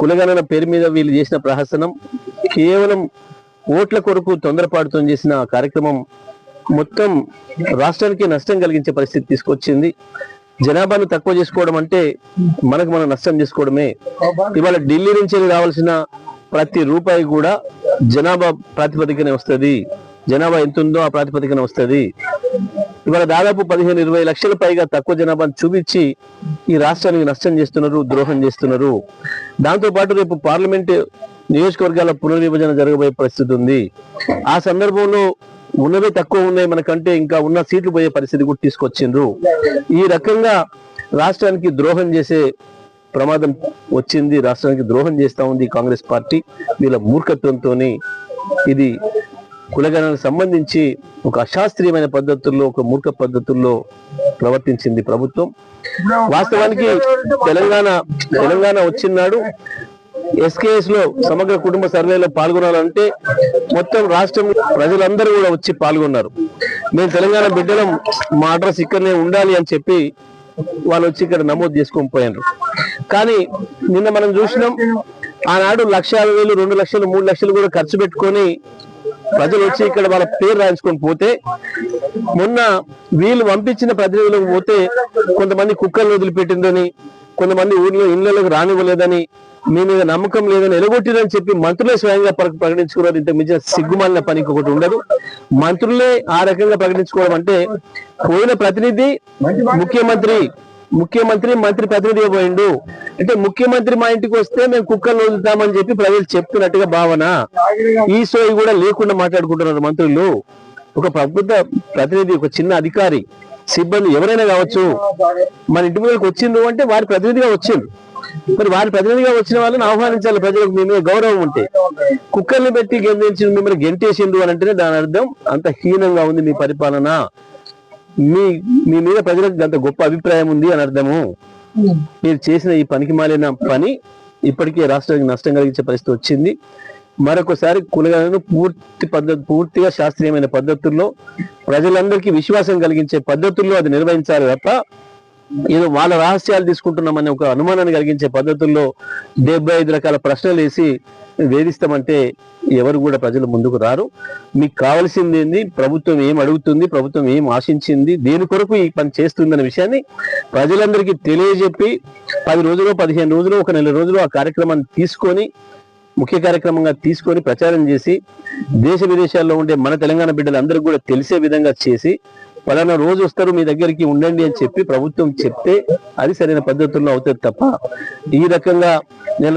కులగణన పేరు మీద వీళ్ళు చేసిన ప్రహసనం కేవలం ఓట్ల కొరకు తొందరపాటుతో చేసిన కార్యక్రమం మొత్తం రాష్ట్రానికి నష్టం కలిగించే పరిస్థితి తీసుకొచ్చింది. జనాభాను తక్కువ చేసుకోవడం అంటే మనకు మనం నష్టం చేసుకోవడమే. ఇవాళ ఢిల్లీ నుంచి రావాల్సిన ప్రతి రూపాయి కూడా జనాభా ప్రాతిపదికన వస్తుంది. జనాభా ఎంత ఉందో ఆ ప్రాతిపదికన వస్తుంది. ఇవాళ దాదాపు పదిహేను ఇరవై లక్షల పైగా తక్కువ జనాభాను చూపించి ఈ రాష్ట్రానికి నష్టం చేస్తున్నారు ద్రోహం చేస్తున్నారు. దాంతో పాటు రేపు పార్లమెంట్ నియోజకవర్గాల పునర్విభజన జరగబోయే పరిస్థితి ఉంది. ఆ సందర్భంలో ఉన్నవే తక్కువ ఉన్నాయి మనకంటే ఇంకా ఉన్న సీట్లు పోయే పరిస్థితి కూడా తీసుకొచ్చిండ్రు. ఈ రకంగా రాష్ట్రానికి ద్రోహం చేసే ప్రమాదం వచ్చింది రాష్ట్రానికి ద్రోహం చేస్తా ఉంది కాంగ్రెస్ పార్టీ. వీళ్ళ మూర్ఖత్వంతో ఇది కులగణనకు సంబంధించి ఒక అశాస్త్రీయమైన పద్ధతుల్లో ఒక మూర్ఖ పద్ధతుల్లో ప్రవర్తించింది ప్రభుత్వం. వాస్తవానికి తెలంగాణ తెలంగాణ వచ్చినాడు. ఎస్కేఎస్లో సమగ్ర కుటుంబ సర్వేలో పాల్గొనాలంటే మొత్తం రాష్ట్రం ప్రజలందరూ కూడా వచ్చి పాల్గొన్నారు. మేము తెలంగాణ బిడ్డలం మా అడ్రస్ ఇక్కడనే ఉండాలి అని చెప్పి వాళ్ళు వచ్చి ఇక్కడ నమోదు చేసుకొని పోయారు కానీ నిన్న మనం చూసినాం ఆనాడు లక్ష యాభై వేలు రెండు లక్షలు మూడు లక్షలు కూడా ఖర్చు పెట్టుకొని ప్రజలు వచ్చి ఇక్కడ వాళ్ళ పేరు రాయించుకొని పోతే మొన్న వీళ్ళు పంపించిన ప్రతినిధులకు పోతే కొంతమంది కుక్కలు వదిలిపెట్టిందని కొంతమంది ఊర్లో ఇళ్ళలోకి రానివ్వలేదని మీ మీద నమ్మకం లేదని ఎలగొట్టిరని చెప్పి మంత్రులే స్వయంగా ప్రకటించుకున్నారు. ఇంత మించిన సిగ్గుమాలిన పనికి ఒకటి ఉండదు. మంత్రులే ఆ రకంగా ప్రకటించుకోవడం అంటే పోయిన ప్రతినిధి ముఖ్యమంత్రి ముఖ్యమంత్రి మంత్రి ప్రతినిధి పోయిండు. అంటే ముఖ్యమంత్రి మా ఇంటికి వస్తే మేము కుక్కలు వదులుతామని చెప్పి ప్రజలు చెప్తున్నట్టుగా భావన. ఈ సోయి కూడా లేకుండా మాట్లాడుకుంటున్నారు మంత్రులు. ఒక ప్రభుత్వ ప్రతినిధి ఒక చిన్న అధికారి సిబ్బంది ఎవరైనా కావచ్చు మన ఇంటి మీదకి వచ్చిండ్రు అంటే వారి ప్రతినిధిగా వచ్చిండ్రు. మరి వారి ప్రతినిధిగా వచ్చిన వాళ్ళని ఆహ్వానించాలి ప్రజలకు మీ మీద గౌరవం ఉంటే. కుక్కర్ని పెట్టి గెంతించి మిమ్మల్ని గెంటేసిండు అని అంటేనే దాని అర్థం అంత హీనంగా ఉంది మీ పరిపాలన. మీ మీ మీద ప్రజలకు అంత గొప్ప అభిప్రాయం ఉంది అని అర్థము? మీరు చేసిన ఈ పనికి మాలిన పని ఇప్పటికే రాష్ట్రానికి నష్టం కలిగించే పరిస్థితి వచ్చింది. మరొకసారి కులగలను పూర్తి పద్ధతి పూర్తిగా శాస్త్రీయమైన పద్ధతుల్లో ప్రజలందరికీ విశ్వాసం కలిగించే పద్ధతుల్లో అది నిర్వహించాలి తప్ప ఏదో వాళ్ళ రహస్యాలు తీసుకుంటున్నామనే ఒక అనుమానాన్ని కలిగించే పద్ధతుల్లో డెబ్బై ఐదు రకాల ప్రశ్నలు వేసి వేధిస్తామంటే ఎవరు కూడా ప్రజలు ముందుకు రారు. మీకు కావాల్సింది ఏంది? ప్రభుత్వం ఏం అడుగుతుంది? ప్రభుత్వం ఏం ఆశించింది? దేని కొరకు ఈ పని చేస్తుందనే విషయాన్ని ప్రజలందరికీ తెలియజెప్పి పది రోజులు పదిహేను రోజులు ఒక నెల రోజులు ఆ కార్యక్రమాన్ని తీసుకొని ముఖ్య కార్యక్రమంగా తీసుకొని ప్రచారం చేసి దేశ విదేశాల్లో ఉండే మన తెలంగాణ బిడ్డలందరికీ కూడా తెలిసే విధంగా చేసి పలానా రోజు వస్తారు మీ దగ్గరికి ఉండండి అని చెప్పి ప్రభుత్వం చెప్తే అది సరైన పద్ధతుల్లో అవుతుంది తప్ప ఈ రకంగా నెల